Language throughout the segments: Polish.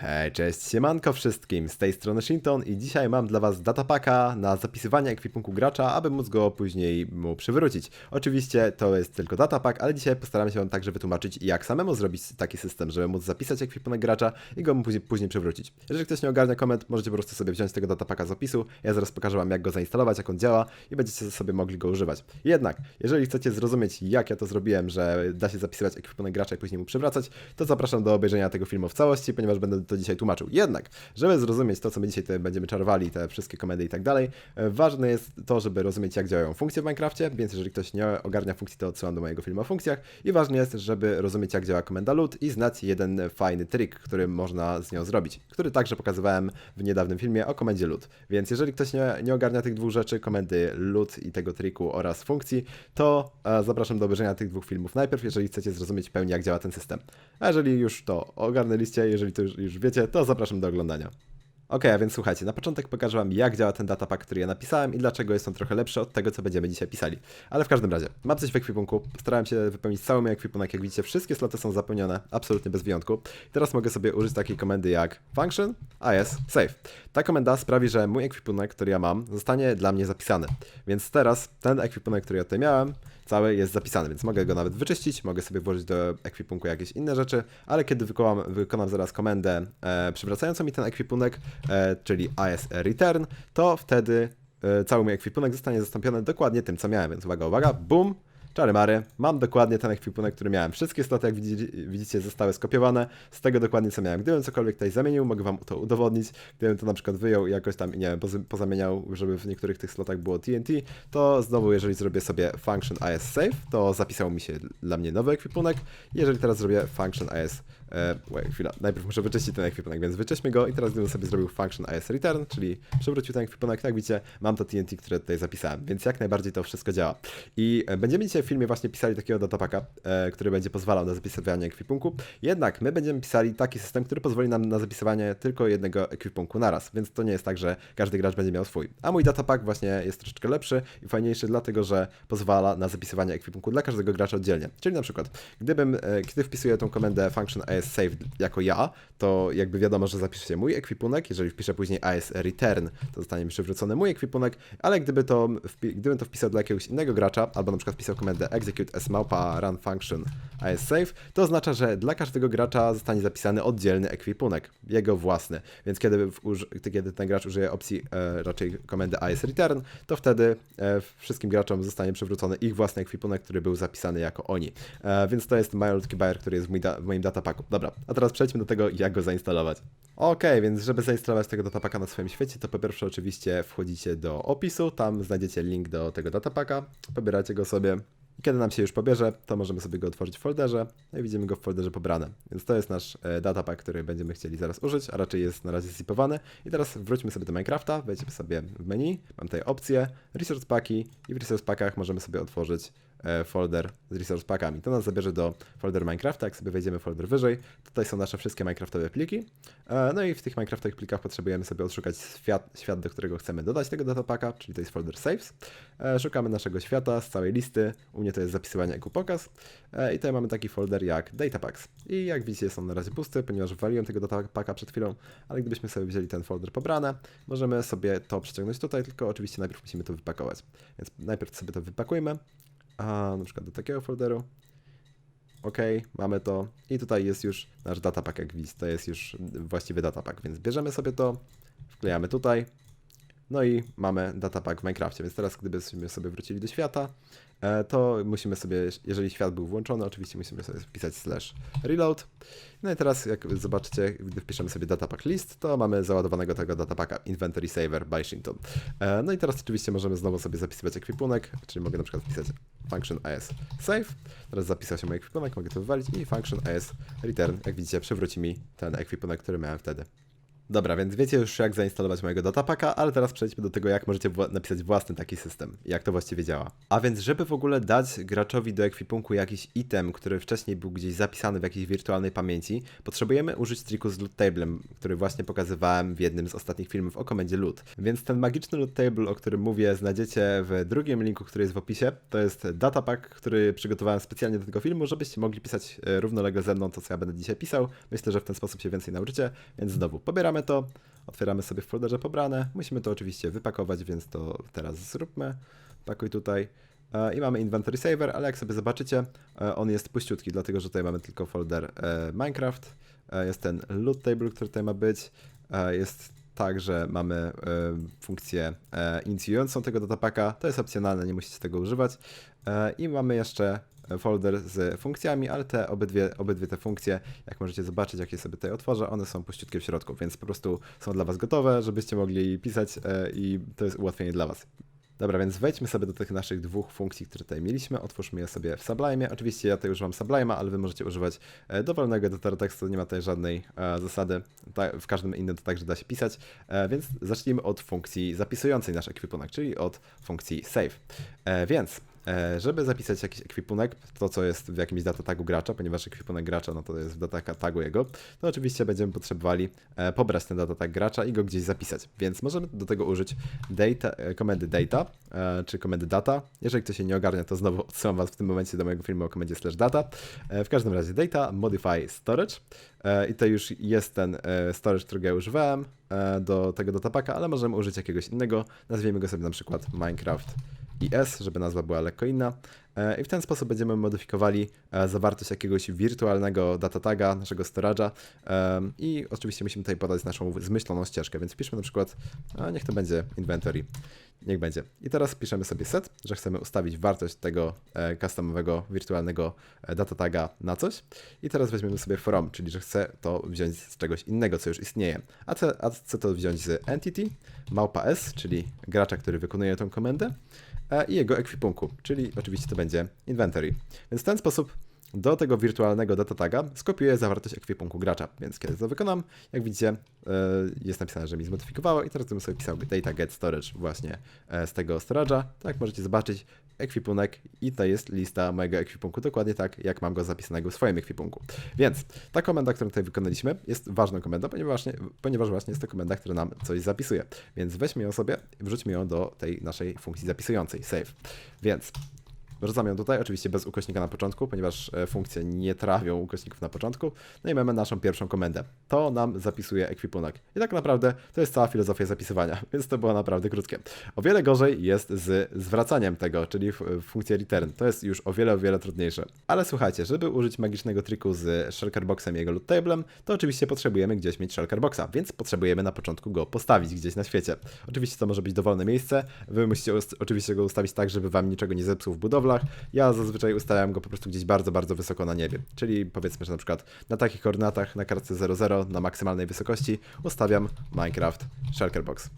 Hej, cześć, siemanko wszystkim, z tej strony Shinton i dzisiaj mam dla was datapaka na zapisywanie ekwipunku gracza, aby móc go później mu przywrócić. Oczywiście to jest tylko datapak, ale dzisiaj postaram się wam także wytłumaczyć jak samemu zrobić taki system, żeby móc zapisać ekwipunek gracza i go mu później, później przywrócić. Jeżeli ktoś nie ogarnia komend, możecie po prostu sobie wziąć tego datapaka z opisu, ja zaraz pokażę wam jak go zainstalować, jak on działa i będziecie sobie mogli go używać. Jednak, jeżeli chcecie zrozumieć jak ja to zrobiłem, że da się zapisywać ekwipunek gracza i później mu przywracać, to zapraszam do obejrzenia tego filmu w całości, ponieważ będę to dzisiaj tłumaczył. Jednak, żeby zrozumieć to, co my dzisiaj tutaj będziemy czarowali, te wszystkie komedy i tak dalej, e, ważne jest to, żeby rozumieć, jak działają funkcje w Minecrafcie, więc jeżeli ktoś nie ogarnia funkcji, to odsyłam do mojego filmu o funkcjach. I ważne jest, żeby rozumieć, jak działa komenda loot i znać jeden fajny trik, który można z nią zrobić, który także pokazywałem w niedawnym filmie o komendzie loot. Więc jeżeli ktoś nie, nie ogarnia tych dwóch rzeczy, komendy loot i tego triku oraz funkcji, to e, zapraszam do obejrzenia tych dwóch filmów najpierw, jeżeli chcecie zrozumieć w pełni, jak działa ten system. A jeżeli już to ogarnęliście, jeżeli to już, już wiecie, to zapraszam do oglądania. Ok, a więc słuchajcie, na początek pokażę Wam, jak działa ten datapack, który ja napisałem i dlaczego jest on trochę lepszy od tego, co będziemy dzisiaj pisali. Ale w każdym razie, mam coś w ekwipunku, starałem się wypełnić cały mój ekwipunek, jak widzicie, wszystkie sloty są zapełnione, absolutnie bez wyjątku. Teraz mogę sobie użyć takiej komendy jak function as save. Ta komenda sprawi, że mój ekwipunek, który ja mam, zostanie dla mnie zapisany. Więc teraz ten ekwipunek, który ja tutaj miałem, cały jest zapisany, więc mogę go nawet wyczyścić, mogę sobie włożyć do ekwipunku jakieś inne rzeczy, ale kiedy wykonam, wykonam zaraz komendę e, przywracającą mi ten ekwipunek, e, czyli as return, to wtedy e, cały mój ekwipunek zostanie zastąpiony dokładnie tym, co miałem, więc uwaga, uwaga, boom, Czary mary, mam dokładnie ten ekwipunek, który miałem. Wszystkie sloty, jak widzicie, zostały skopiowane z tego dokładnie, co miałem. Gdybym cokolwiek tutaj zamienił, mogę wam to udowodnić. Gdybym to na przykład wyjął i jakoś tam, nie wiem, poz- pozamieniał, żeby w niektórych tych slotach było TNT, to znowu, jeżeli zrobię sobie function as save, to zapisał mi się dla mnie nowy ekwipunek. Jeżeli teraz zrobię function as E, chwila, najpierw muszę wyczyścić ten ekwipunek, więc wyczyśćmy go i teraz gdybym sobie zrobił function as return, czyli przywrócił ten ekwipunek, jak widzicie, mam to TNT, które tutaj zapisałem, więc jak najbardziej to wszystko działa. I e, będziemy dzisiaj w filmie właśnie pisali takiego datapaka, e, który będzie pozwalał na zapisywanie ekwipunku, jednak my będziemy pisali taki system, który pozwoli nam na zapisywanie tylko jednego ekwipunku naraz, więc to nie jest tak, że każdy gracz będzie miał swój. A mój datapak właśnie jest troszeczkę lepszy i fajniejszy, dlatego że pozwala na zapisywanie ekwipunku dla każdego gracza oddzielnie. Czyli na przykład, gdybym, e, kiedy wpisuję tą komendę function as save jako ja, to jakby wiadomo, że zapisze się mój ekwipunek, jeżeli wpiszę później as return, to zostanie mi przywrócony mój ekwipunek, ale gdyby to, gdybym to wpisał dla jakiegoś innego gracza, albo na przykład wpisał komendę execute as małpa run function as save, to oznacza, że dla każdego gracza zostanie zapisany oddzielny ekwipunek, jego własny, więc kiedy, kiedy ten gracz użyje opcji e, raczej komendy as return, to wtedy e, wszystkim graczom zostanie przywrócony ich własny ekwipunek, który był zapisany jako oni. E, więc to jest malutki bajer, który jest w, da- w moim datapaku. Dobra, a teraz przejdźmy do tego, jak go zainstalować. Okej, więc żeby zainstalować tego datapaka na swoim świecie, to po pierwsze oczywiście wchodzicie do opisu, tam znajdziecie link do tego datapaka, pobieracie go sobie. I kiedy nam się już pobierze, to możemy sobie go otworzyć w folderze, no i widzimy go w folderze pobrane. Więc to jest nasz e, datapack, który będziemy chcieli zaraz użyć, a raczej jest na razie zipowany. I teraz wróćmy sobie do Minecrafta, wejdźmy sobie w menu, mam tutaj opcje, resource packi i w resource packach możemy sobie otworzyć folder z resource packami. To nas zabierze do folder Minecrafta, jak sobie wejdziemy folder wyżej, tutaj są nasze wszystkie Minecraftowe pliki. E, No i w tych Minecraftowych plikach potrzebujemy sobie odszukać świat, świat, do którego chcemy dodać tego datapaka, czyli to jest folder saves. E, Szukamy naszego świata z całej listy, u mnie to jest zapisywanie jako pokaz E, i tutaj mamy taki folder jak datapacks. I jak widzicie on na razie pusty, ponieważ waliłem tego datapaka przed chwilą, ale gdybyśmy sobie wzięli ten folder pobrane, możemy sobie to przeciągnąć tutaj, tylko oczywiście najpierw musimy to wypakować. Więc najpierw sobie to wypakujmy, a na przykład do takiego folderu. OK, mamy to. I tutaj jest już nasz datapack, widzicie, to jest już właściwy datapack, więc bierzemy sobie to, wklejamy tutaj. No i mamy datapack w Minecrafcie, więc teraz gdybyśmy sobie wrócili do świata, e, to musimy sobie, jeżeli świat był włączony, oczywiście musimy sobie wpisać slash reload. No i teraz jak zobaczycie, gdy wpiszemy sobie datapack list, to mamy załadowanego tego datapacka inventory saver by Shinton. E, No i teraz oczywiście możemy znowu sobie zapisywać ekwipunek, czyli mogę na przykład wpisać function as save. Teraz zapisał się mój ekwipunek, mogę to wywalić i function as return, jak widzicie, przywróci mi ten ekwipunek, który miałem wtedy. Dobra, więc wiecie już jak zainstalować mojego datapaka, ale teraz przejdźmy do tego, jak możecie wła- napisać własny taki system, jak to właściwie działa. A więc, żeby w ogóle dać graczowi do ekwipunku jakiś item, który wcześniej był gdzieś zapisany w jakiejś wirtualnej pamięci, potrzebujemy użyć triku z loot tablem, który właśnie pokazywałem w jednym z ostatnich filmów o komendzie loot. Więc ten magiczny loot table, o którym mówię, znajdziecie w drugim linku, który jest w opisie. To jest datapack, który przygotowałem specjalnie do tego filmu, żebyście mogli pisać e, równolegle ze mną to, co ja będę dzisiaj pisał. Myślę, że w ten sposób się więcej nauczycie, więc znowu pobieramy to, otwieramy sobie w folderze pobrane. Musimy to oczywiście wypakować, więc to teraz zróbmy. Pakuj tutaj. E, I mamy inventory saver, ale jak sobie zobaczycie, e, on jest puściutki, dlatego że tutaj mamy tylko folder e, Minecraft. Jest ten loot table, który tutaj ma być. Jest tak, że mamy funkcję inicjującą tego datapaka. To jest opcjonalne, nie musicie tego używać. I mamy jeszcze folder z funkcjami, ale te obydwie, obydwie te funkcje, jak możecie zobaczyć, jak je sobie tutaj otworzę, one są puściutkie w środku, więc po prostu są dla Was gotowe, żebyście mogli pisać e, i to jest ułatwienie dla Was. Dobra, więc wejdźmy sobie do tych naszych dwóch funkcji, które tutaj mieliśmy. Otwórzmy je sobie w Sublime. Oczywiście ja tutaj używam Sublime'a, ale wy możecie używać e, dowolnego edytora tekstu, nie ma tutaj żadnej e, zasady. Ta, w każdym innym to także da się pisać. E, więc zacznijmy od funkcji zapisującej nasz ekwipunek, czyli od funkcji save. E, więc żeby zapisać jakiś ekwipunek, to co jest w jakimś data tagu gracza, ponieważ ekwipunek gracza, no to jest w data tagu jego, to oczywiście będziemy potrzebowali e, pobrać ten data tag gracza i go gdzieś zapisać. Więc możemy do tego użyć data, e, komendy data, e, czy komendy data. Jeżeli ktoś się nie ogarnia, to znowu odsyłam was w tym momencie do mojego filmu o komendzie slash data. E, w każdym razie data, modify storage e, i to już jest ten e, storage, którego ja używałem e, do tego datapaka, ale możemy użyć jakiegoś innego. Nazwijmy go sobie na przykład Minecraft IS, żeby nazwa była lekko inna. E, I w ten sposób będziemy modyfikowali e, zawartość jakiegoś wirtualnego datataga, naszego storage'a i oczywiście musimy tutaj podać naszą zmyśloną ścieżkę, więc piszmy na przykład, niech to będzie inventory, niech będzie. I teraz piszemy sobie set, że chcemy ustawić wartość tego e, customowego wirtualnego e, datataga na coś i teraz weźmiemy sobie from, czyli że chcę to wziąć z czegoś innego, co już istnieje. A chcę, a chcę to wziąć z entity, małpa s, czyli gracza, który wykonuje tą komendę, i jego ekwipunku, czyli oczywiście to będzie inventory. Więc w ten sposób do tego wirtualnego datataga skopiuję zawartość ekwipunku gracza, więc kiedy to wykonam, jak widzicie, e, jest napisane, że mi zmodyfikowało i teraz bym sobie pisał data get storage właśnie e, z tego storage'a. Tak możecie zobaczyć, ekwipunek i to jest lista mojego ekwipunku, dokładnie tak, jak mam go zapisanego w swoim ekwipunku. Więc ta komenda, którą tutaj wykonaliśmy, jest ważną komendą, ponieważ właśnie, ponieważ właśnie jest to komenda, która nam coś zapisuje. Więc weźmy ją sobie, wrzućmy ją do tej naszej funkcji zapisującej, save. Więc Wrzucam ją tutaj, oczywiście bez ukośnika na początku, ponieważ e, funkcje nie trawią ukośników na początku. No i mamy naszą pierwszą komendę. To nam zapisuje ekwipunek. I tak naprawdę to jest cała filozofia zapisywania, więc to było naprawdę krótkie. O wiele gorzej jest z zwracaniem tego, czyli f- funkcję return. To jest już o wiele, o wiele trudniejsze. Ale słuchajcie, żeby użyć magicznego triku z shulkerboxem i jego loot tablem, to oczywiście potrzebujemy gdzieś mieć shulkerboxa, więc potrzebujemy na początku go postawić gdzieś na świecie. Oczywiście to może być dowolne miejsce, wy musicie oczywiście go ustawić tak, żeby wam niczego nie zepsuł w budowlach. Ja zazwyczaj ustawiam go po prostu gdzieś bardzo, bardzo wysoko na niebie. Czyli powiedzmy, że na przykład na takich koordynatach na kartce 00 na maksymalnej wysokości ustawiam Minecraft Shulkerbox.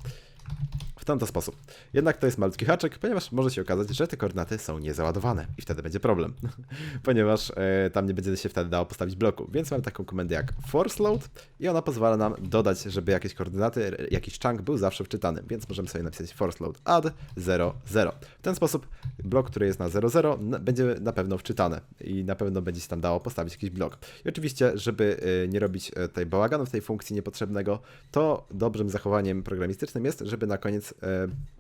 W ten to sposób. Jednak to jest malutki haczyk, ponieważ może się okazać, że te koordynaty są niezaładowane i wtedy będzie problem, ponieważ e, tam nie będzie się wtedy dało postawić bloku. Więc mamy taką komendę jak force load i ona pozwala nam dodać, żeby jakieś koordynaty, jakiś chunk był zawsze wczytany, więc możemy sobie napisać force load add 0, 0. W ten sposób blok, który jest na 0, 0 na, będzie na pewno wczytany i na pewno będzie się tam dało postawić jakiś blok. I oczywiście, żeby e, nie robić e, tutaj bałaganu w tej funkcji niepotrzebnego, to dobrym zachowaniem programistycznym jest, żeby na koniec,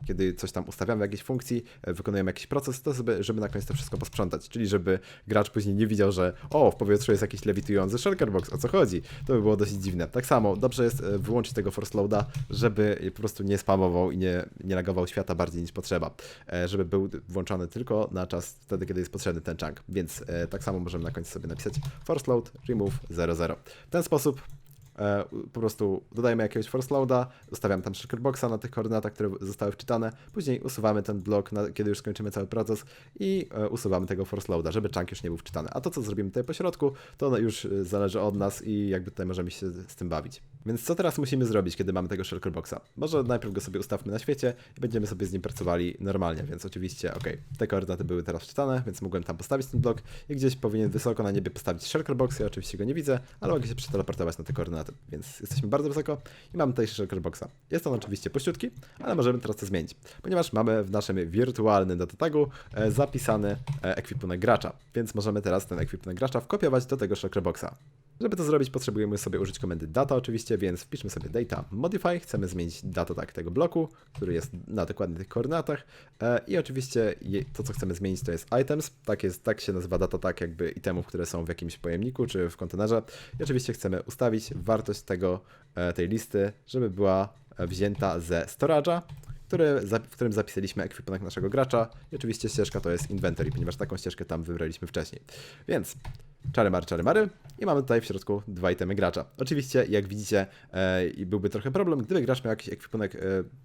kiedy coś tam ustawiamy w jakiejś funkcji, e, wykonujemy jakiś proces, to żeby, żeby na koniec to wszystko posprzątać. Czyli żeby gracz później nie widział, że o, w powietrzu jest jakiś lewitujący shulkerbox, o co chodzi? To by było dosyć dziwne. Tak samo, dobrze jest e, wyłączyć tego force loada, żeby po prostu nie spamował i nie, nie lagował świata bardziej niż potrzeba. E, Żeby był włączony tylko na czas wtedy, kiedy jest potrzebny ten chunk. Więc e, tak samo możemy na końcu sobie napisać force load remove 00. W ten sposób E, po prostu dodajemy jakiegoś force loada, ustawiam tam shulkerboxa na tych koordynatach, które zostały wczytane, później usuwamy ten blok, na, kiedy już skończymy cały proces i e, usuwamy tego force loada, żeby chunk już nie był wczytany. A to, co zrobimy tutaj po środku, to no już e, zależy od nas i jakby tutaj możemy się z tym bawić. Więc co teraz musimy zrobić, kiedy mamy tego shulker boxa? Może najpierw go sobie ustawmy na świecie i będziemy sobie z nim pracowali normalnie, więc oczywiście, ok, te koordynaty były teraz wczytane, więc mogłem tam postawić ten blok i gdzieś powinien wysoko na niebie postawić shulker box, ja oczywiście go nie widzę, ale mogę się przeteleportować na te koordynaty, więc jesteśmy bardzo wysoko i mamy tutaj shulker boxa. Jest on oczywiście pościutki, ale możemy teraz to zmienić, ponieważ mamy w naszym wirtualnym datatagu e, zapisany e, ekwipunek gracza, więc możemy teraz ten ekwipunek gracza wkopiować do tego shulker boxa. Żeby to zrobić, potrzebujemy sobie użyć komendy data oczywiście, więc wpiszmy sobie data modify, chcemy zmienić datę tak tego bloku, który jest na dokładnie tych koordynatach. E, i oczywiście to, co chcemy zmienić, to jest items, tak, jest, tak się nazywa data tak jakby itemów, które są w jakimś pojemniku czy w kontenerze. I oczywiście chcemy ustawić wartość tego, e, tej listy, żeby była e, wzięta ze storage'a, w którym zapisaliśmy ekwipunek naszego gracza i oczywiście ścieżka to jest inventory, ponieważ taką ścieżkę tam wybraliśmy wcześniej. Więc czary mary, czary mary i mamy tutaj w środku dwa itemy gracza. Oczywiście, jak widzicie, e, byłby trochę problem, gdyby gracz miał jakiś ekwipunek, e,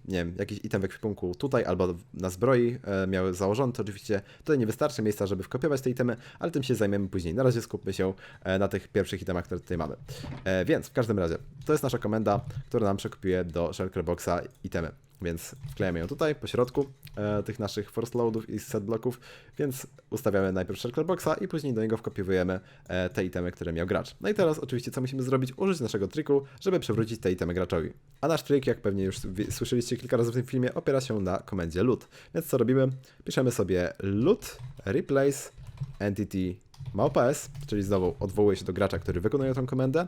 nie wiem, jakiś item w ekwipunku tutaj albo na zbroi e, miał założony, to oczywiście tutaj nie wystarczy miejsca, żeby wkopiować te itemy, ale tym się zajmiemy później. Na razie skupmy się e, na tych pierwszych itemach, które tutaj mamy. E, więc w każdym razie, to jest nasza komenda, która nam przekopiuje do Shulker Boxa itemy. Więc wklejamy ją tutaj, po środku e, tych naszych force loadów i set bloków, więc ustawiamy najpierw shulker boxa i później do niego wkopiowujemy e, te itemy, które miał gracz. No i teraz oczywiście co musimy zrobić? Użyć naszego triku, żeby przywrócić te itemy graczowi. A nasz trik, jak pewnie już słyszeliście kilka razy w tym filmie, opiera się na komendzie loot. Więc co robimy? Piszemy sobie loot replace entity małpa.s, czyli znowu odwołuje się do gracza, który wykonuje tą komendę.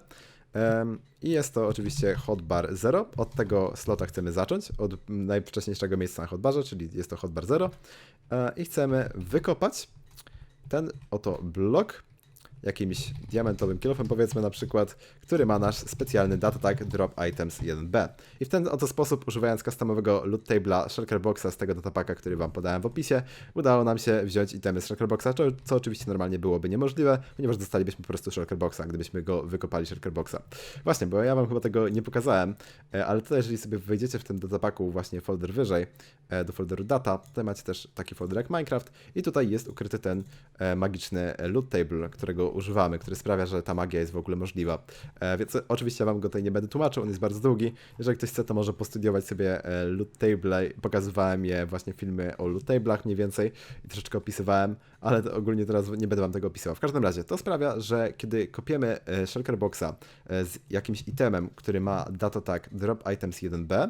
I jest to oczywiście hotbar 0. Od tego slota chcemy zacząć, od najwcześniejszego miejsca na hotbarze, czyli jest to hotbar 0. E, I chcemy wykopać ten oto blok jakimś diamentowym kilofem, powiedzmy na przykład, który ma nasz specjalny data tag drop items 1b. I w ten oto sposób, używając customowego loot table'a shulker boxa z tego datapaka, który wam podałem w opisie, udało nam się wziąć itemy z shulker boxa, co, co oczywiście normalnie byłoby niemożliwe, ponieważ dostalibyśmy po prostu shulker boxa, gdybyśmy go wykopali shulker boxa. Właśnie, bo ja wam chyba tego nie pokazałem, e, ale tutaj jeżeli sobie wejdziecie w tym datapaku właśnie folder wyżej, e, do folderu data, tutaj macie też taki folder jak Minecraft i tutaj jest ukryty ten e, magiczny loot table, którego używamy, który sprawia, że ta magia jest w ogóle możliwa. E, Więc oczywiście wam go tutaj nie będę tłumaczył, on jest bardzo długi. Jeżeli ktoś chce, to może postudiować sobie e, loot table. Pokazywałem je właśnie filmy o loot table'ach mniej więcej i troszeczkę opisywałem, ale ogólnie teraz nie będę wam tego opisywał. W każdym razie, to sprawia, że kiedy kopiemy e, shulker boxa z jakimś itemem, który ma data tag drop items 1b,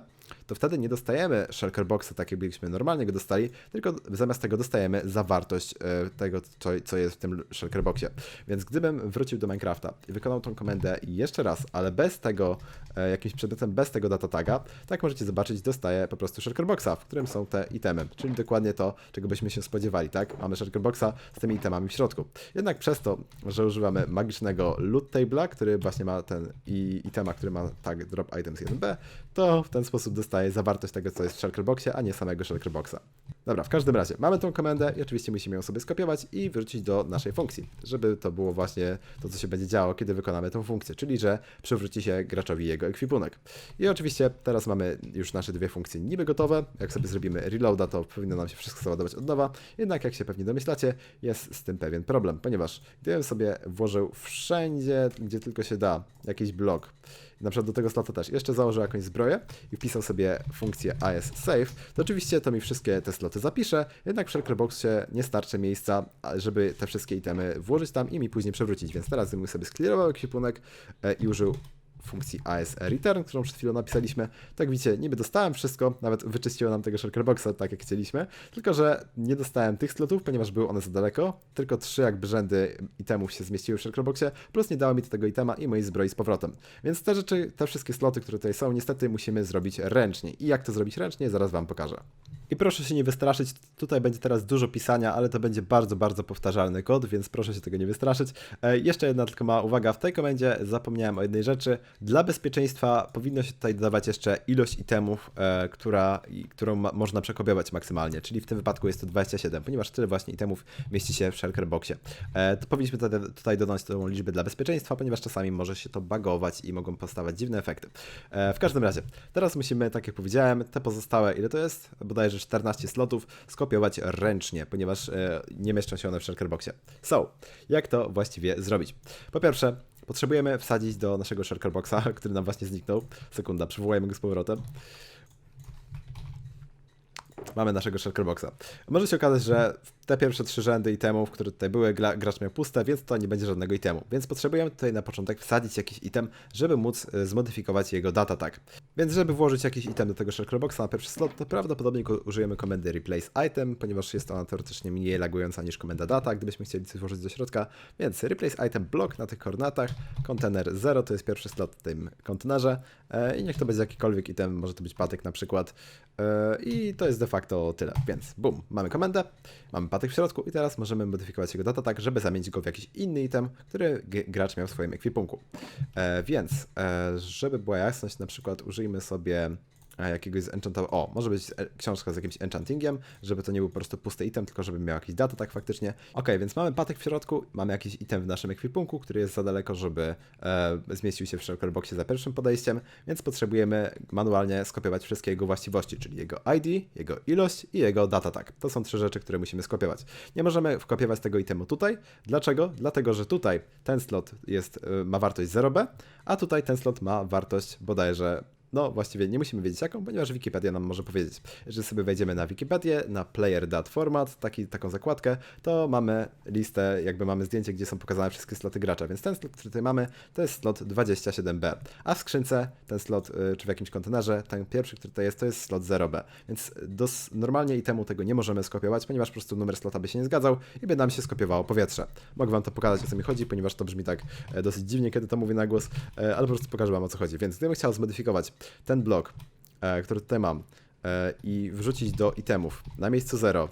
to wtedy nie dostajemy shulker boxa tak jakbyśmy normalnie go dostali, tylko zamiast tego dostajemy zawartość e, tego, co, jest w tym shulker boxie. Więc gdybym wrócił do Minecrafta i wykonał tą komendę jeszcze raz, ale bez tego, e, jakimś przedmiotem, bez tego data taga, tak możecie zobaczyć, dostaję po prostu shulker boxa, w którym są te itemy, czyli dokładnie to, czego byśmy się spodziewali, tak? Mamy shulker boxa z tymi itemami w środku. Jednak przez to, że używamy magicznego loot table'a, który właśnie ma ten i itema, który ma tag drop items 1b, to w ten sposób dostaję zawartość tego, co jest w shulker boxie, a nie samego shulker boxa. Dobra, w każdym razie mamy tą komendę i oczywiście musimy ją sobie skopiować i wrócić do naszej funkcji, żeby to było właśnie to, co się będzie działo, kiedy wykonamy tą funkcję, czyli że przywróci się graczowi jego ekwipunek. I oczywiście teraz mamy już nasze dwie funkcje niby gotowe. Jak sobie zrobimy reloada, to powinno nam się wszystko załadować od nowa. Jednak jak się pewnie domyślacie, jest z tym pewien problem, ponieważ gdybym sobie włożył wszędzie, gdzie tylko się da, jakiś blok, na przykład do tego slota też. Jeszcze założył jakąś zbroję i wpisał sobie funkcję as save, to oczywiście to mi wszystkie te sloty zapisze, jednak w Shulker Boxie nie starczy miejsca, żeby te wszystkie itemy włożyć tam i mi później przewrócić, więc teraz bym sobie sklirował ekwipunek e, i użył funkcji AS return, którą przed chwilą napisaliśmy. Tak widzicie, niby dostałem wszystko, nawet wyczyściło nam tego shulker boxa tak jak chcieliśmy, tylko że nie dostałem tych slotów, ponieważ były one za daleko, tylko trzy jakby rzędy itemów się zmieściły w shulker boxie, plus nie dało mi tego itema i mojej zbroi z powrotem. Więc te rzeczy, te wszystkie sloty, które tutaj są, niestety musimy zrobić ręcznie. I jak to zrobić ręcznie, zaraz Wam pokażę. I proszę się nie wystraszyć, tutaj będzie teraz dużo pisania, ale to będzie bardzo, bardzo powtarzalny kod, więc proszę się tego nie wystraszyć. E, jeszcze jedna tylko mała uwaga, w tej komendzie zapomniałem o jednej rzeczy. Dla bezpieczeństwa powinno się tutaj dodawać jeszcze ilość itemów, e, która, którą ma, można przekopiować maksymalnie, czyli w tym wypadku jest to 27, ponieważ tyle właśnie itemów mieści się w shulker boxie. E, to powinniśmy tutaj, tutaj dodać tą liczbę dla bezpieczeństwa, ponieważ czasami może się to bagować i mogą powstawać dziwne efekty. E, w każdym razie, teraz musimy, tak jak powiedziałem, te pozostałe, ile to jest? Bodajże 14 slotów, skopiować ręcznie, ponieważ nie mieszczą się one w shulker boxie. So, jak to właściwie zrobić? Po pierwsze, potrzebujemy wsadzić do naszego shulker boxa, który nam właśnie zniknął. Sekunda, przywołajmy go z powrotem. Mamy naszego shulker boxa. Może się okazać, że te pierwsze trzy rzędy itemów, które tutaj były, gra, gracz miał puste, więc to nie będzie żadnego itemu. Więc potrzebujemy tutaj na początek wsadzić jakiś item, żeby móc e, zmodyfikować jego data tag. Więc żeby włożyć jakiś item do tego shulker boxa na pierwszy slot, to prawdopodobnie użyjemy komendy replace item, ponieważ jest ona teoretycznie mniej lagująca niż komenda data, gdybyśmy chcieli coś włożyć do środka. Więc replace item block na tych koordynatach, kontener 0 to jest pierwszy slot w tym kontenerze e, i niech to będzie jakikolwiek item, może to być patyk na przykład. E, I to jest de facto tyle. Więc bum, mamy komendę, mamy patyk w środku i teraz możemy modyfikować jego data tak, żeby zamienić go w jakiś inny item, który gracz miał w swoim ekwipunku. E, więc, e, żeby była jasność, na przykład użyjmy sobie jakiegoś z enchantowanego. O, może być e, książka z jakimś enchantingiem, żeby to nie był po prostu pusty item, tylko żeby miał jakiś data tak faktycznie. Ok, więc mamy patek w środku, mamy jakiś item w naszym ekwipunku, który jest za daleko, żeby e, zmieścił się w shulker boxie za pierwszym podejściem, więc potrzebujemy manualnie skopiować wszystkie jego właściwości, czyli jego ID, jego ilość i jego data tag. To są trzy rzeczy, które musimy skopiować. Nie możemy wkopiować tego itemu tutaj. Dlaczego? Dlatego, że tutaj ten slot jest, e, ma wartość 0b, a tutaj ten slot ma wartość bodajże no, właściwie nie musimy wiedzieć jaką, ponieważ Wikipedia nam może powiedzieć. Jeżeli sobie wejdziemy na Wikipedię, na player.format, taki, taką zakładkę, to mamy listę, jakby mamy zdjęcie, gdzie są pokazane wszystkie sloty gracza, więc ten slot, który tutaj mamy, to jest slot 27b, a w skrzynce ten slot, y, czy w jakimś kontenerze, ten pierwszy, który tutaj jest, to jest slot 0b, więc dos, normalnie i temu tego nie możemy skopiować, ponieważ po prostu numer slota by się nie zgadzał i by nam się skopiowało powietrze. Mogę wam to pokazać, o co mi chodzi, ponieważ to brzmi tak e, dosyć dziwnie, kiedy to mówię na głos, e, ale po prostu pokażę wam, o co chodzi. Więc gdybym chciał zmodyfikować ten blok, e, który tutaj mam e, i wrzucić do itemów. Na miejscu 0,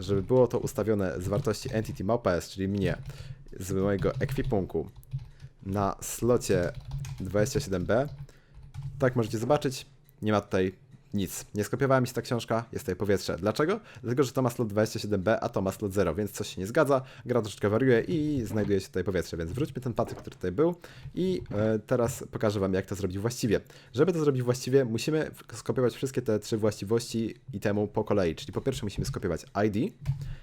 żeby było to ustawione z wartości entity mapes, czyli mnie, z mojego ekwipunku. Na slocie 27b, tak możecie zobaczyć, nie ma tutaj nic. Nie skopiowała mi się ta książka, jest tutaj powietrze. Dlaczego? Dlatego, że to ma slot 27b, a to ma slot 0, więc coś się nie zgadza, gra troszeczkę wariuje i znajduje się tutaj powietrze, więc wróćmy ten patyk, który tutaj był i e, teraz pokażę Wam, jak to zrobić właściwie. Żeby to zrobić właściwie, musimy skopiować wszystkie te trzy właściwości itemu po kolei, czyli po pierwsze musimy skopiować ID.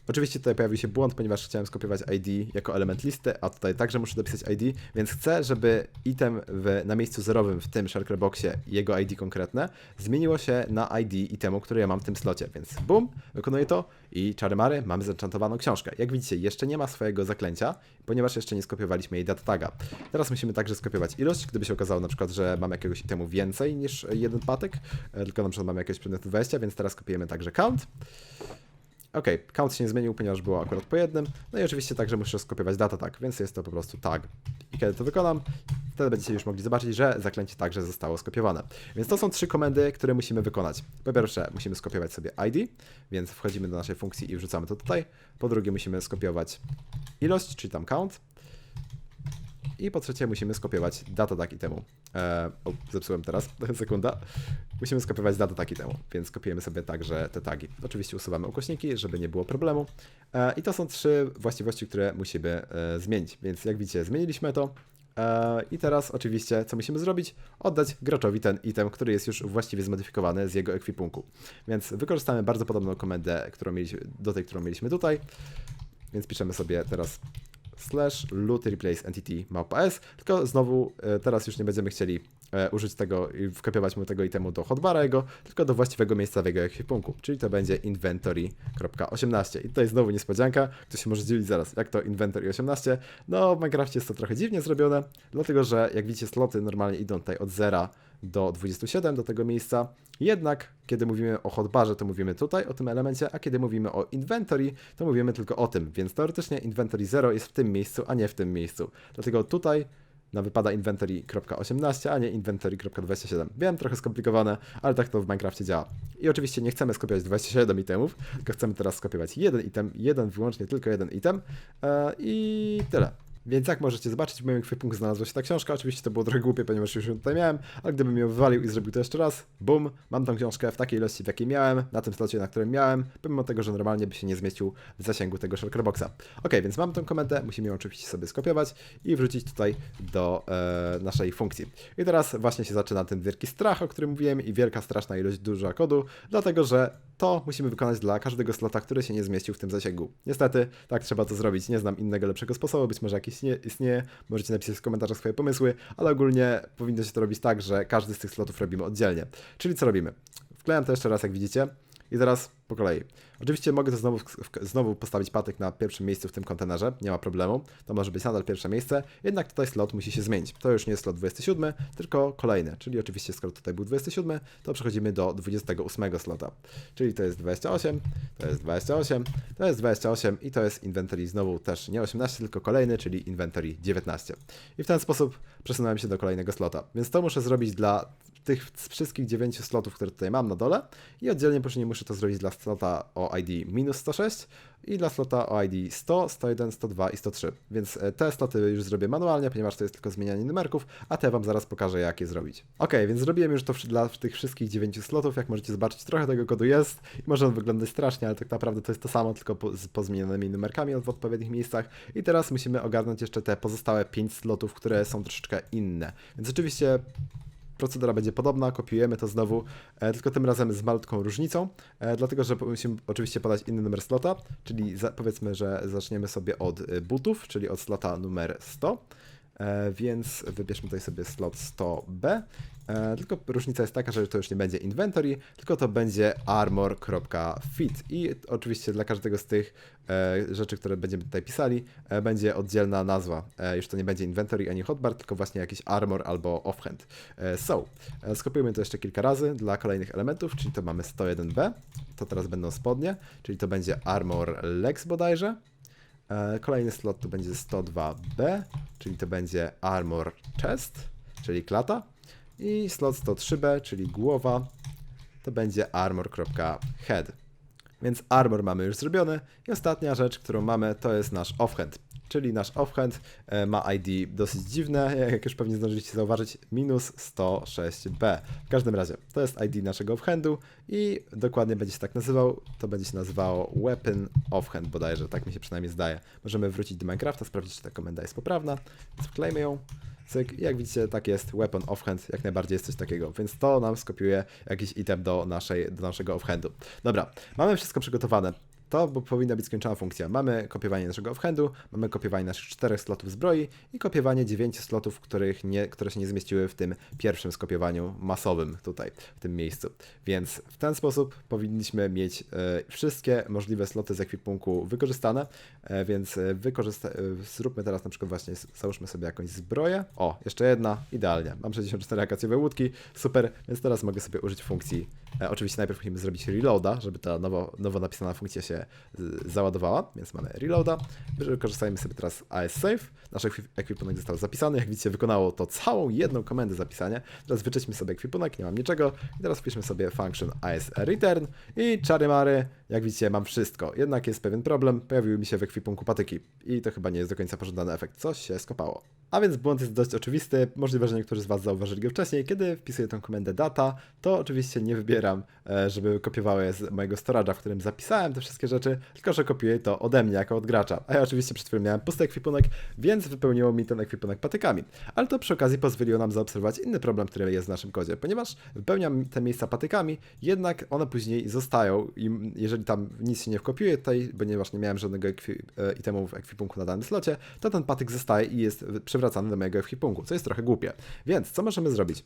Oczywiście tutaj pojawił się błąd, ponieważ chciałem skopiować ID jako element listy, a tutaj także muszę dopisać ID, więc chcę, żeby item w, na miejscu zerowym w tym shulker boxie, jego ID konkretne, zmieniło się na ID itemu, który ja mam w tym slocie, więc bum, wykonuję to i czary mary, mamy zenchantowaną książkę. Jak widzicie, jeszcze nie ma swojego zaklęcia, ponieważ jeszcze nie skopiowaliśmy jej data taga. Teraz musimy także skopiować ilość, gdyby się okazało na przykład, że mamy jakiegoś itemu więcej niż jeden patyk, e, tylko na przykład mamy jakieś przedmioty 20, więc teraz kopiujemy także count. Ok, count się nie zmienił, ponieważ było akurat po jednym. No i oczywiście także muszę skopiować data tag, więc jest to po prostu tag. I kiedy to wykonam, wtedy będziecie już mogli zobaczyć, że zaklęcie także zostało skopiowane. Więc to są trzy komendy, które musimy wykonać. Po pierwsze, musimy skopiować sobie ID, więc wchodzimy do naszej funkcji i wrzucamy to tutaj. Po drugie, musimy skopiować ilość, czyli tam count. I po trzecie musimy skopiować data tag itemu. Eee, o, zepsułem teraz, sekunda. Musimy skopiować data tag itemu, więc kopiujemy sobie także te tagi. Oczywiście usuwamy ukośniki, żeby nie było problemu. Eee, I to są trzy właściwości, które musimy e, zmienić. Więc jak widzicie, zmieniliśmy to. Eee, I teraz oczywiście, co musimy zrobić? Oddać graczowi ten item, który jest już właściwie zmodyfikowany z jego ekwipunku. Więc wykorzystamy bardzo podobną komendę, którą mieliśmy, do tej, którą mieliśmy tutaj. Więc piszemy sobie teraz slash loot replace entity małpa s, tylko znowu e, teraz już nie będziemy chcieli e, użyć tego i wkopiować mu tego itemu do hotbara jego, tylko do właściwego miejsca w jego ekwipunku, czyli to będzie inventory.18 i tutaj znowu niespodzianka, ktoś się może dzielić zaraz, jak to inventory 18? No w Minecrafcie jest to trochę dziwnie zrobione, dlatego że jak widzicie sloty normalnie idą tutaj od 0 do 27 do tego miejsca. Jednak, kiedy mówimy o hotbarze, to mówimy tutaj o tym elemencie, a kiedy mówimy o inventory, to mówimy tylko o tym. Więc teoretycznie inventory 0 jest w tym miejscu, a nie w tym miejscu. Dlatego tutaj no, wypada inventory.18, a nie inventory.27. Wiem, trochę skomplikowane, ale tak to w Minecrafcie działa. I oczywiście nie chcemy skopiować 27 itemów, tylko chcemy teraz skopiować jeden item, jeden wyłącznie, tylko jeden item e, i tyle. Więc jak możecie zobaczyć, w moim ekwipunku znalazła się ta książka. Oczywiście to było trochę głupie, ponieważ już ją tutaj miałem, ale gdybym ją wywalił i zrobił to jeszcze raz, bum, mam tą książkę w takiej ilości, w jakiej miałem, na tym slocie, na którym miałem, pomimo tego, że normalnie by się nie zmieścił w zasięgu tego shulker boxa. Ok, więc mam tą komendę, musimy ją oczywiście sobie skopiować i wrzucić tutaj do e, naszej funkcji. I teraz właśnie się zaczyna ten wielki strach, o którym mówiłem i wielka, straszna ilość duża kodu, dlatego że to musimy wykonać dla każdego slota, który się nie zmieścił w tym zasięgu. Niestety, tak trzeba to zrobić. Nie znam innego lepszego sposobu, być może jakiś istnieje, istnieje. Możecie napisać w komentarzach swoje pomysły, ale ogólnie powinno się to robić tak, że każdy z tych slotów robimy oddzielnie. Czyli co robimy? Wklejam to jeszcze raz, jak widzicie. I teraz po kolei. Oczywiście mogę to znowu, znowu postawić patyk na pierwszym miejscu w tym kontenerze, nie ma problemu. To może być nadal pierwsze miejsce, jednak tutaj slot musi się zmienić. To już nie jest slot 27, tylko kolejny, czyli oczywiście skoro tutaj był 27, to przechodzimy do 28 slota. Czyli to jest 28, to jest 28, to jest 28 i to jest inventory znowu też nie 18, tylko kolejny, czyli inventory 19. I w ten sposób przesunąłem się do kolejnego slota. Więc to muszę zrobić dla tych wszystkich 9 slotów, które tutaj mam na dole i oddzielnie później muszę to zrobić dla slota o ID minus 106 i dla slota o ID 100, 101, 102 i 103. Więc e, te sloty już zrobię manualnie, ponieważ to jest tylko zmienianie numerków, a te Wam zaraz pokażę, jak je zrobić. Ok, więc zrobiłem już to dla tych wszystkich 9 slotów. Jak możecie zobaczyć, trochę tego kodu jest i może on wyglądać strasznie, ale tak naprawdę to jest to samo, tylko po, z pozmienionymi numerkami w odpowiednich miejscach. I teraz musimy ogarnąć jeszcze te pozostałe 5 slotów, które są troszeczkę inne. Więc oczywiście procedura będzie podobna, kopiujemy to znowu, e, tylko tym razem z malutką różnicą, e, dlatego że musimy oczywiście podać inny numer slota, czyli za, powiedzmy, że zaczniemy sobie od e, butów, czyli od slota numer 100. E, więc wybierzmy tutaj sobie slot 100B. E, tylko różnica jest taka, że to już nie będzie inventory, tylko to będzie armor.fit. I oczywiście dla każdego z tych e, rzeczy, które będziemy tutaj pisali, będzie oddzielna nazwa. Już to nie będzie inventory ani hotbar, tylko właśnie jakiś armor albo offhand. So, skopiujmy to jeszcze kilka razy dla kolejnych elementów, czyli to mamy 101B, to teraz będą spodnie, czyli to będzie armor legs bodajże. E, kolejny slot to będzie 102B, czyli to będzie Armor Chest, czyli klata. I slot 103B, czyli głowa, to będzie armor.head. Więc armor mamy już zrobiony. I ostatnia rzecz, którą mamy, to jest nasz offhand czyli nasz offhand e, ma ID dosyć dziwne, jak już pewnie zdążyliście zauważyć, minus 106b. W każdym razie, to jest ID naszego offhandu i dokładnie będzie się tak nazywał, to będzie się nazywało weapon offhand bodajże, tak mi się przynajmniej zdaje. Możemy wrócić do Minecrafta, sprawdzić, czy ta komenda jest poprawna, wklejmy ją. Cyk. Jak widzicie, tak jest, weapon offhand, jak najbardziej jest coś takiego, więc to nam skopiuje jakiś item do, naszej, do naszego offhandu. Dobra, mamy wszystko przygotowane to powinna być skończona funkcja. Mamy kopiowanie naszego offhandu, mamy kopiowanie naszych czterech slotów zbroi i kopiowanie dziewięciu slotów, których nie, które się nie zmieściły w tym pierwszym skopiowaniu masowym tutaj, w tym miejscu. Więc w ten sposób powinniśmy mieć e, wszystkie możliwe sloty z ekwipunku wykorzystane, e, więc e, wykorzysta- e, zróbmy teraz na przykład właśnie, załóżmy sobie jakąś zbroję. O, jeszcze jedna, idealnie. Mam 64 akacjowe łódki, super, więc teraz mogę sobie użyć funkcji. E, oczywiście najpierw musimy zrobić reloada, żeby ta nowo, nowo napisana funkcja się załadowała, więc mamy reloada. Wykorzystajmy sobie teraz AS Save. Nasz ekwipunek został zapisany. Jak widzicie, wykonało to całą jedną komendę zapisania. Teraz wyczyśmy sobie ekwipunek, nie mam niczego. I teraz wpiszmy sobie function AS return i czary mary. Jak widzicie, mam wszystko. Jednak jest pewien problem. Pojawiły mi się w ekwipunku patyki. I to chyba nie jest do końca pożądany efekt. Coś się skopało. A więc błąd jest dość oczywisty. Możliwe, że niektórzy z Was zauważyli go wcześniej. Kiedy wpisuję tę komendę data, to oczywiście nie wybieram, e, żeby kopiowały z mojego storage'a, w którym zapisałem te wszystkie rzeczy, tylko że kopiuję to ode mnie jako od gracza. A ja oczywiście przed chwilą miałem pusty ekwipunek, więc wypełniło mi ten ekwipunek patykami. Ale to przy okazji pozwoliło nam zaobserwować inny problem, który jest w naszym kodzie, ponieważ wypełniam te miejsca patykami, jednak one później zostają i jeżeli tam nic się nie wkopiuje tutaj, ponieważ nie miałem żadnego ekwi e, itemu w ekwipunku na danym slocie, to ten patyk zostaje i jest przewracany do mojego ekwipunku, co jest trochę głupie. Więc co możemy zrobić?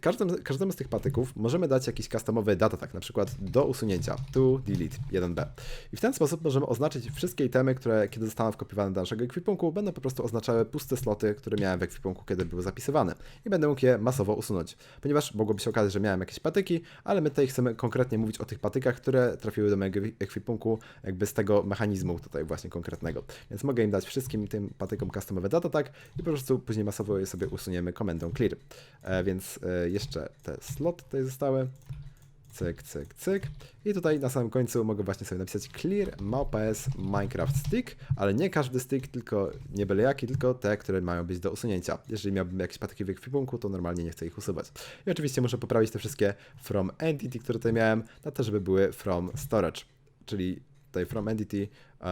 Każdym, każdemu z tych patyków możemy dać jakiś customowy data, tak na przykład do usunięcia, to delete 1b. I w ten sposób możemy oznaczyć wszystkie itemy, które kiedy zostaną wkopiowane do naszego ekwipunku, będą po prostu oznaczały puste sloty, które miałem w ekwipunku, kiedy były zapisywane. I będę mógł je masowo usunąć. Ponieważ mogłoby się okazać, że miałem jakieś patyki, ale my tutaj chcemy konkretnie mówić o tych patykach, które trafiły do mojego ekwipunku jakby z tego mechanizmu tutaj właśnie konkretnego. Więc mogę im dać wszystkim tym patykom customowe data tag i po prostu później masowo je sobie usuniemy komendą clear. E, więc e, jeszcze te sloty tutaj zostały. Cyk, cyk, cyk. I tutaj na samym końcu mogę właśnie sobie napisać clear maups minecraft stick, ale nie każdy stick, tylko nie byle jaki, tylko te, które mają być do usunięcia. Jeżeli miałbym jakieś patyki w ekwipunku, to normalnie nie chcę ich usuwać. I oczywiście muszę poprawić te wszystkie from entity, które tutaj miałem, na to, żeby były from storage, czyli tutaj from entity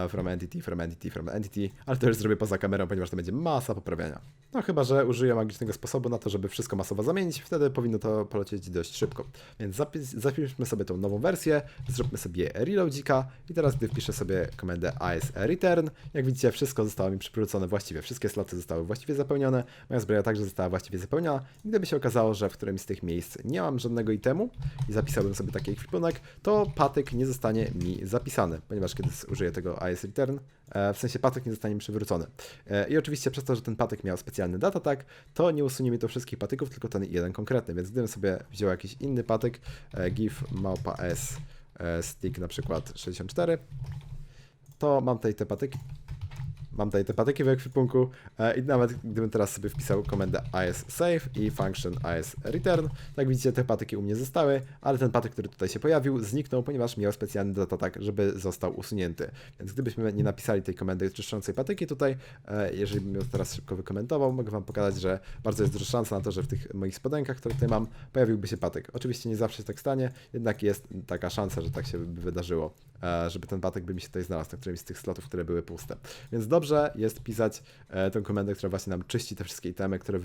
from entity, from entity, from entity, ale to już zrobię poza kamerą, ponieważ to będzie masa poprawiania. No chyba, że użyję magicznego sposobu na to, żeby wszystko masowo zamienić, wtedy powinno to polecieć dość szybko. Więc zapis, zapiszmy sobie tą nową wersję, zróbmy sobie reloadzika i teraz gdy wpiszę sobie komendę return, jak widzicie wszystko zostało mi przywrócone właściwie, wszystkie sloty zostały właściwie zapełnione, moja zbroja także została właściwie zapełniona i gdyby się okazało, że w którymś z tych miejsc nie mam żadnego itemu i zapisałbym sobie taki ekwipunek, to patyk nie zostanie mi zapisany, ponieważ kiedy użyję tego return, e, w sensie patyk nie zostanie przywrócony. E, I oczywiście przez to, że ten patyk miał specjalny data tag, to nie usunie mi to wszystkich patyków, tylko ten jeden konkretny, więc gdybym sobie wziął jakiś inny patyk, e, give małpa s stick na przykład 64, to mam tutaj te patyki. Mam tutaj te patyki w ekwipunku e, i nawet gdybym teraz sobie wpisał komendę as save i function as return, tak widzicie te patyki u mnie zostały, ale ten patyk, który tutaj się pojawił, zniknął, ponieważ miał specjalny data tag, żeby został usunięty. Więc gdybyśmy nie napisali tej komendy czyszczącej patyki tutaj, e, jeżeli bym ją teraz szybko wykomentował, mogę Wam pokazać, że bardzo jest duża szansa na to, że w tych moich spodenkach, które tutaj mam, pojawiłby się patyk. Oczywiście nie zawsze się tak stanie, jednak jest taka szansa, że tak się by wydarzyło, e, żeby ten patyk by mi się tutaj znalazł na którymś z tych slotów, które były puste. Więc dobrze jest pisać e, tę komendę, która właśnie nam czyści te wszystkie itemy, które e,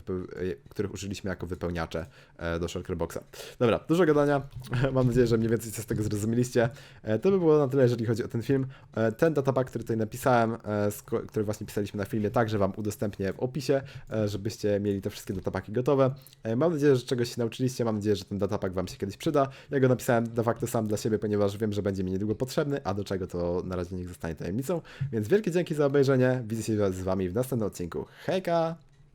których użyliśmy jako wypełniacze e, do Shulkerboxa. Dobra, dużo gadania. Mam nadzieję, że mniej więcej coś z tego zrozumieliście. To by było na tyle, jeżeli chodzi o ten film. Ten datapack, który tutaj napisałem, który właśnie pisaliśmy na filmie, także Wam udostępnię w opisie, żebyście mieli te wszystkie datapaki gotowe. Mam nadzieję, że czegoś się nauczyliście, mam nadzieję, że ten datapack Wam się kiedyś przyda. Ja go napisałem de facto sam dla siebie, ponieważ wiem, że będzie mi niedługo potrzebny, a do czego to na razie niech zostanie tajemnicą. Więc wielkie dzięki za obejrzenie. Widzę się z Wami w następnym odcinku. Hejka!